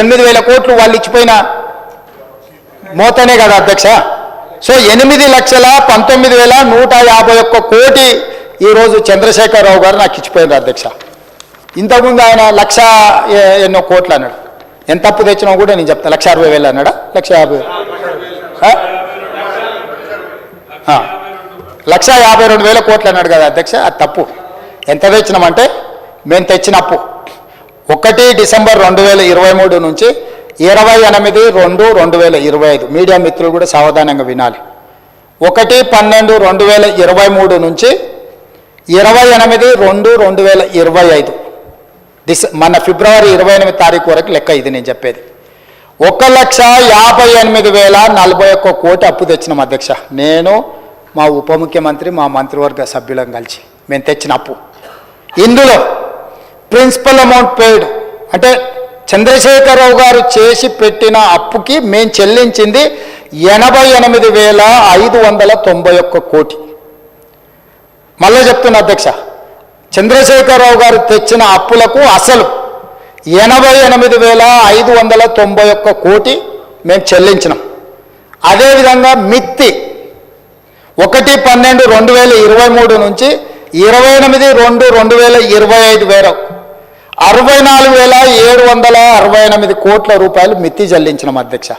ఎనిమిది వేల కోట్లు వాళ్ళు ఇచ్చిపోయిన మోతనే కదా అధ్యక్ష. సో ఎనిమిది లక్షల పంతొమ్మిది వేల నూట యాభై ఒక్క కోటి ఈరోజు చంద్రశేఖరరావు గారు నాకు ఇచ్చిపోయినారు అధ్యక్ష. ఇంతకుముందు ఆయన లక్ష ఎన్నో కోట్లు అన్నాడు. ఎంత అప్పు తెచ్చినా కూడా నేను చెప్తాను లక్ష అరవై వేలు అన్నాడా? లక్ష యాభై వేలు. లక్ష యాభై రెండు వేల కోట్లు అన్నాడు కదా అధ్యక్ష అది తప్పు. ఎంత తెచ్చినామంటే మేము తెచ్చిన అప్పు. ఒకటి డిసెంబర్ రెండు వేల ఇరవై మూడు నుంచి ఇరవై ఎనిమిది రెండు రెండు వేల ఇరవై ఐదు. మీడియా మిత్రులు కూడా సావధానంగా వినాలి. ఒకటి పన్నెండు రెండు వేల ఇరవై మూడు నుంచి ఇరవై ఎనిమిది రెండు రెండు వేల ఇరవై ఐదు. డిసె మన ఫిబ్రవరి ఇరవై ఎనిమిది తారీఖు వరకు లెక్క ఇది నేను చెప్పేది. ఒక లక్ష యాభై ఎనిమిది వేల నలభై ఒక్క కోటి అప్పు తెచ్చినాం అధ్యక్ష. నేను మా ఉప ముఖ్యమంత్రి మా మంత్రివర్గ సభ్యులం కలిసి. మేము తెచ్చిన అప్పు. ఇందులో ప్రిన్సిపల్ అమౌంట్ పేడ్ అంటే చంద్రశేఖరరావు గారు చేసి పెట్టిన అప్పుకి మేము చెల్లించింది ఎనభై ఎనిమిది వేల ఐదు వందల తొంభై ఒక్క కోటి. మళ్ళీ చెప్తున్నా అధ్యక్ష చంద్రశేఖరరావు గారు తెచ్చిన అప్పులకు అసలు ఎనభై ఎనిమిది వేల ఐదు వందల తొంభై ఒక్క కోటి మేము చెల్లించినాం. అదేవిధంగా మిత్తి ఒకటి పన్నెండు రెండు వేల ఇరవై మూడు నుంచి ఇరవై ఎనిమిది రెండు రెండు వేల ఇరవై ఐదు వేల అరవై నాలుగు వేల ఏడు వందల అరవై ఎనిమిది కోట్ల రూపాయలు మిత్తి చెల్లించిన అధ్యక్ష.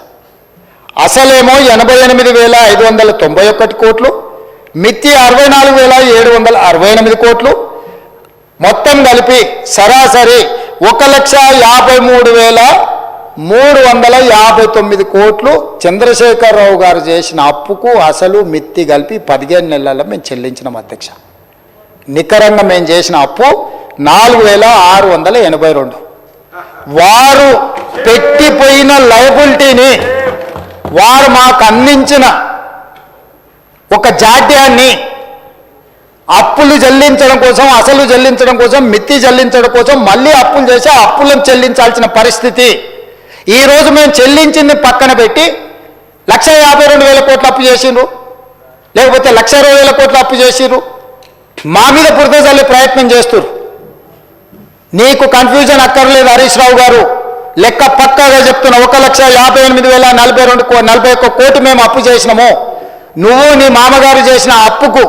అసలేమో ఎనభై ఎనిమిది వేల ఐదు వందల తొంభై ఒకటి కోట్లు మిత్తి అరవై నాలుగు వేల ఏడు వందల అరవై ఎనిమిది కోట్లు. మొత్తం కలిపి సరాసరి ఒక లక్ష యాభై మూడు వేల మూడు వందల యాభై తొమ్మిది కోట్లు చంద్రశేఖరరావు గారు చేసిన అప్పుకు అసలు మిత్తి కలిపి పదిహేను నెలల్లో మేము చెల్లించినాం అధ్యక్ష. నికరంగా మేము చేసిన అప్పు నాలుగు వేల ఆరు వందల ఎనభై రెండు. వారు పెట్టిపోయిన లయబిలిటీని వారు మాకు అందించిన ఒక జాడ్యాన్ని అప్పులు చెల్లించడం కోసం అసలు చెల్లించడం కోసం మిత్తి చెల్లించడం కోసం మళ్ళీ అప్పులు చేసి అప్పులను చెల్లించాల్సిన పరిస్థితి. ఈ రోజు మేము చెల్లించింది పక్కన పెట్టి లక్ష యాభై రెండు వేల కోట్లు అప్పు చేసిండ్రు. లేకపోతే లక్ష ఇరవై వేల కోట్లు అప్పు చేసిర్రు మా మీద బురద చల్లే ప్రయత్నం చేస్తున్నారు నీకు కన్ఫ్యూజన్ అక్కర్లేదు హరీష్ రావు గారు. లెక్క పక్కాగా చెప్తున్నా ఒక లక్ష యాభై ఎనిమిది వేల నలభై రెండు కో- నలభై ఒక్క కోటి మేము అప్పు చేసినాము. నువ్వు నీ మామగారు చేసిన అప్పుకు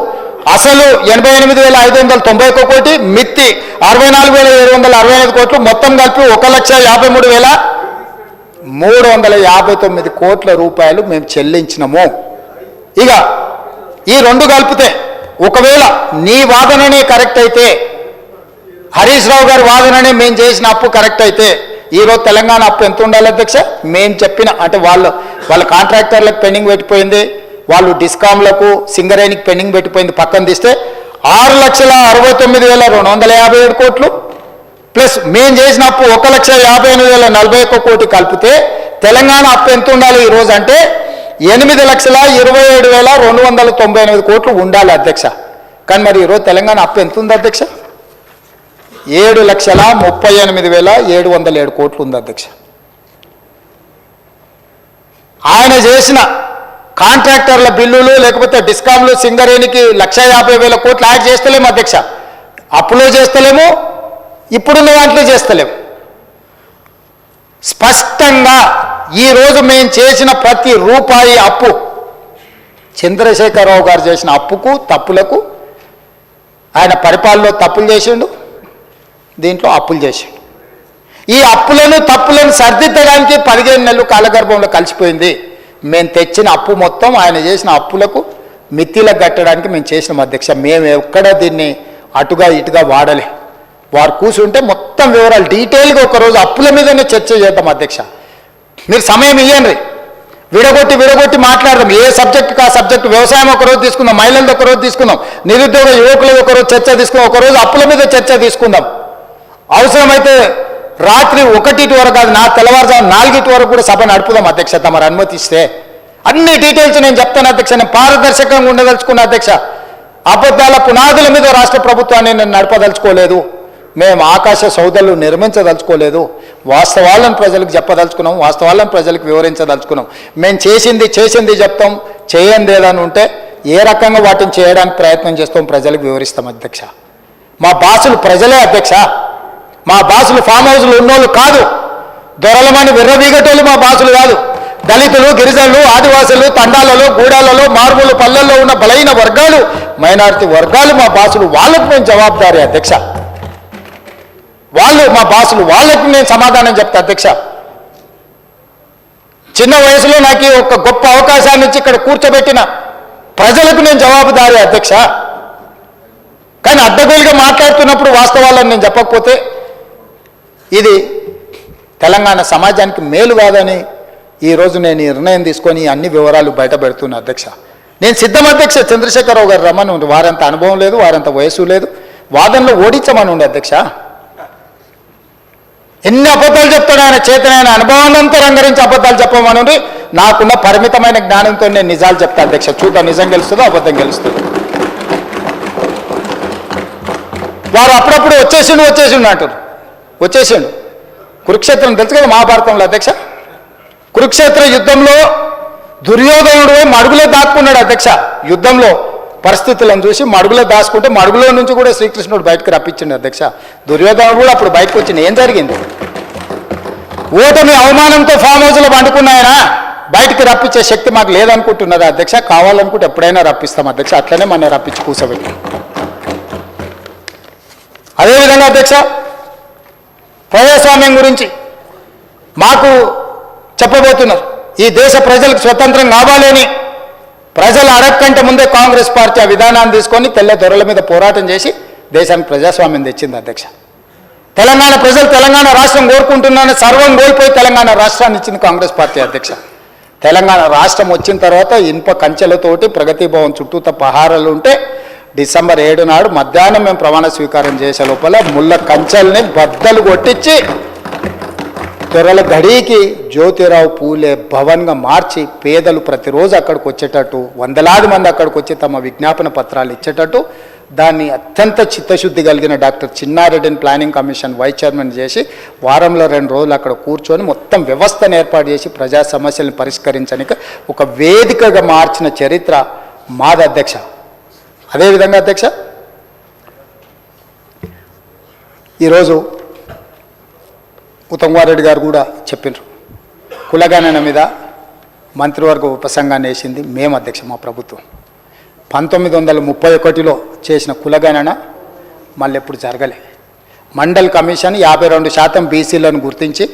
అసలు ఎనభై ఎనిమిది వేల ఐదు వందల తొంభై ఒక్క కోటి మిత్తి అరవై నాలుగు వేల ఏడు వందల అరవై ఐదు కోట్లు మొత్తం కలిపి ఒక లక్ష యాభై మూడు వేల మూడు వందల యాభై తొమ్మిది కోట్ల రూపాయలు మేము చెల్లించినము. ఇక ఈ రెండు కలిపితే ఒకవేళ నీ వాదననే కరెక్ట్ అయితే హరీష్ రావు గారి వాదననే మేము చేసిన అప్పు కరెక్ట్ అయితే ఈరోజు తెలంగాణ అప్పు ఎంత ఉండాలి అధ్యక్ష? మేము చెప్పిన అంటే వాళ్ళు వాళ్ళ కాంట్రాక్టర్లకు పెండింగ్ పెట్టిపోయింది వాళ్ళు డిస్కామ్లకు సింగరేణికి పెండింగ్ పెట్టిపోయింది పక్కన తీస్తే ఆరు లక్షల అరవై తొమ్మిది వేల రెండు వందల యాభై ఏడు కోట్లు. ప్లస్ మేము చేసిన అప్పు ఒక లక్ష యాభై ఎనిమిది వేల నలభై ఒక్క కోటి కలిపితే తెలంగాణ అప్పు ఎంత ఉండాలి ఈరోజు అంటే ఎనిమిది లక్షల ఇరవై ఏడు వేల రెండు వందల తొంభై ఎనిమిది కోట్లు ఉండాలి అధ్యక్ష. కానీ మరి ఈరోజు తెలంగాణ అప్పు ఎంత ఉంది అధ్యక్ష? ఏడు లక్షల ముప్పై ఎనిమిది వేల ఏడు వందల ఏడు కోట్లు ఉంది అధ్యక్ష. ఆయన చేసిన కాంట్రాక్టర్ల బిల్లులు లేకపోతే డిస్కామ్లు సింగరేణికి లక్ష యాభై వేల కోట్లు యాడ్ చేస్తలేము అధ్యక్ష. అప్పులో చేస్తలేము ఇప్పుడున్న వాటిలో చేస్తలేము. స్పష్టంగా ఈరోజు మేము చేసిన ప్రతి రూపాయి అప్పు చంద్రశేఖరరావు గారు చేసిన అప్పుకు తప్పులకు ఆయన పరిపాలనలో తప్పులు చేసిండు దీంట్లో అప్పులు చేశాడు. ఈ అప్పులను తప్పులను సర్దిద్దడానికి పదిహేను నెలలు కాలగర్భంలో కలిసిపోయింది. మేము తెచ్చిన అప్పు మొత్తం ఆయన చేసిన అప్పులకు మిత్తిలకు కట్టడానికి మేము చేసినాం అధ్యక్ష. మేము ఎక్కడ దీన్ని అటుగా ఇటుగా వాడలే. వారు కూర్చుంటే మొత్తం వివరాలు డీటెయిల్గా ఒకరోజు అప్పుల మీదనే చర్చ చేద్దాం అధ్యక్ష. మీరు సమయం ఇవ్వండి విడగొట్టి విడగొట్టి మాట్లాడదాం. ఏ సబ్జెక్ట్ ఆ సబ్జెక్ట్? వ్యవసాయం ఒకరోజు తీసుకుందాం మహిళలది ఒకరోజు తీసుకుందాం నిరుద్యోగ యువకులు ఒకరోజు చర్చ తీసుకుందాం ఒకరోజు అప్పుల మీద చర్చ తీసుకుందాం. అవసరమైతే రాత్రి ఒకటిటి వరకు కాదు నా తెల్లవారుజాము నాలుగిటి వరకు కూడా సభ నడుపుదాం అధ్యక్ష తమరు అనుమతిస్తే. అన్ని డీటెయిల్స్ నేను చెప్తాను అధ్యక్ష నేను పారదర్శకంగా ఉండదలుచుకున్న అధ్యక్ష. అబద్ధాల పునాదుల మీద రాష్ట్ర ప్రభుత్వాన్ని నేను నడపదలుచుకోలేదు. మేము ఆకాశ సౌదలు నిర్మించదలుచుకోలేదు. వాస్తవాలను ప్రజలకు చెప్పదలుచుకున్నాం వాస్తవాలను ప్రజలకు వివరించదలుచుకున్నాం. మేము చేసింది చేసింది చెప్తాం చేయంది ఏదని ఉంటే ఏ రకంగా వాటిని చేయడానికి ప్రయత్నం చేస్తాం ప్రజలకు వివరిస్తాం అధ్యక్ష. మా బాసులు ప్రజలే అధ్యక్ష. మా బాసులు ఫామ్ హౌస్లు ఉన్నోళ్ళు కాదు. దొరలమని విర్రవీగటోళ్ళు మా బాసులు కాదు. దళితులు గిరిజనులు ఆదివాసులు తండాలలో గూడాలలో మారుమూల పల్లెల్లో ఉన్న బలైన వర్గాలు మైనారిటీ వర్గాలు మా బాసులు వాళ్ళకు నేను జవాబుదారి అధ్యక్ష. వాళ్ళు మా బాసులు వాళ్ళకు నేను సమాధానం చెప్తా అధ్యక్ష. చిన్న వయసులో నాకు ఒక గొప్ప అవకాశాన్ని ఇచ్చి ఇక్కడ కూర్చోబెట్టిన ప్రజలకు నేను జవాబుదారి అధ్యక్ష. కానీ అడ్డగోలుగా మాట్లాడుతున్నప్పుడు వాస్తవాలను నేను చెప్పకపోతే ఇది తెలంగాణ సమాజానికి మేలు కాదని ఈరోజు నేను ఈ నిర్ణయం తీసుకొని అన్ని వివరాలు బయట పెడుతున్నా అధ్యక్ష. నేను సిద్ధం అధ్యక్ష చంద్రశేఖరరావు గారు రమ్మని ఉంది. వారంత అనుభవం లేదు వారంత వయసు లేదు. వాదనలో ఓడించమని ఉండే అధ్యక్ష. ఎన్ని అబద్ధాలు చెప్తాడు ఆయన చేతనైన అనుభవాన్నంతా రంగరించి అబద్ధాలు చెప్పమని నాకున్న పరిమితమైన జ్ఞానంతో నేను నిజాలు చెప్తాను అధ్యక్ష. చూద్దాం నిజం గెలుస్తుందో అబద్ధం గెలుస్తుంది? వారు అప్పుడప్పుడు వచ్చేసిండు వచ్చేసిండు అంటారు వచ్చేసాడు. కురుక్షేత్రం తెలుసు కదా మహాభారతంలో అధ్యక్ష? కురుక్షేత్ర యుద్ధంలో దుర్యోధనుడు మడుగులో దాక్కున్నాడు అధ్యక్ష? యుద్ధంలో పరిస్థితులను చూసి మడుగులో దాచుకుంటే మడుగులో నుంచి కూడా శ్రీకృష్ణుడు బయటకు రప్పించండి అధ్యక్ష. దుర్యోధనుడు కూడా అప్పుడు బయటకు వచ్చింది ఏం జరిగింది? ఓటమి అవమానంతో ఫామ్ హౌస్లో పండుకున్నాయన? బయటికి రప్పించే శక్తి మాకు లేదనుకుంటున్నదా అధ్యక్ష? కావాలనుకుంటే ఎప్పుడైనా రప్పిస్తాం అధ్యక్ష. అట్లనే మన రప్పించి కూర్చోబెట్టి అదేవిధంగా అధ్యక్ష ప్రజాస్వామ్యం గురించి మాకు చెప్పబోతున్నారు. ఈ దేశ ప్రజలకు స్వతంత్రం కావాలని ప్రజలు అడగకంటే ముందే కాంగ్రెస్ పార్టీ ఆ విధానాన్ని తీసుకొని తెల్ల దొరల మీద పోరాటం చేసి దేశానికి ప్రజాస్వామ్యం తెచ్చింది అధ్యక్ష. తెలంగాణ ప్రజలు తెలంగాణ రాష్ట్రం కోరుకుంటున్నారని సర్వం కోల్పోయి తెలంగాణ రాష్ట్రాన్ని ఇచ్చింది కాంగ్రెస్ పార్టీ అధ్యక్ష. తెలంగాణ రాష్ట్రం వచ్చిన తర్వాత ఇనుప కంచెలతోటి ప్రగతి భవన్ చుట్టూత పహారాలు ఉంటే డిసెంబర్ ఏడు నాడు మధ్యాహ్నం మేము ప్రమాణ స్వీకారం చేసే లోపల ముళ్ళ కంచెల్ని బద్దలు కొట్టించి త్వరల గడికి జ్యోతిరావు పూలే భవన్గా మార్చి పేదలు ప్రతిరోజు అక్కడికి వచ్చేటట్టు వందలాది మంది అక్కడికి వచ్చి తమ విజ్ఞాపన పత్రాలు ఇచ్చేటట్టు దాన్ని అత్యంత చిత్తశుద్ధి కలిగిన డాక్టర్ చిన్నారెడ్డిని ప్లానింగ్ కమిషన్ వైస్ చైర్మన్ చేసి వారంలో రెండు రోజులు అక్కడ కూర్చొని మొత్తం వ్యవస్థను ఏర్పాటు చేసి ప్రజా సమస్యలను పరిష్కరించడానికి ఒక వేదికగా మార్చిన చరిత్ర మాది అధ్యక్ష. అదేవిధంగా అధ్యక్ష ఈరోజు ఉత్తమ్ కుమార్ రెడ్డి గారు కూడా చెప్పినారు కులగణన మీద మంత్రివర్గ ఉపసంగాన్ని వేసింది మేము అధ్యక్ష మా ప్రభుత్వం. పంతొమ్మిది వందల ముప్పై ఒకటిలో చేసిన కులగణన మళ్ళీ ఎప్పుడు జరగలే. మండల్ కమిషన్ యాభై రెండు శాతం బీసీలను గుర్తించి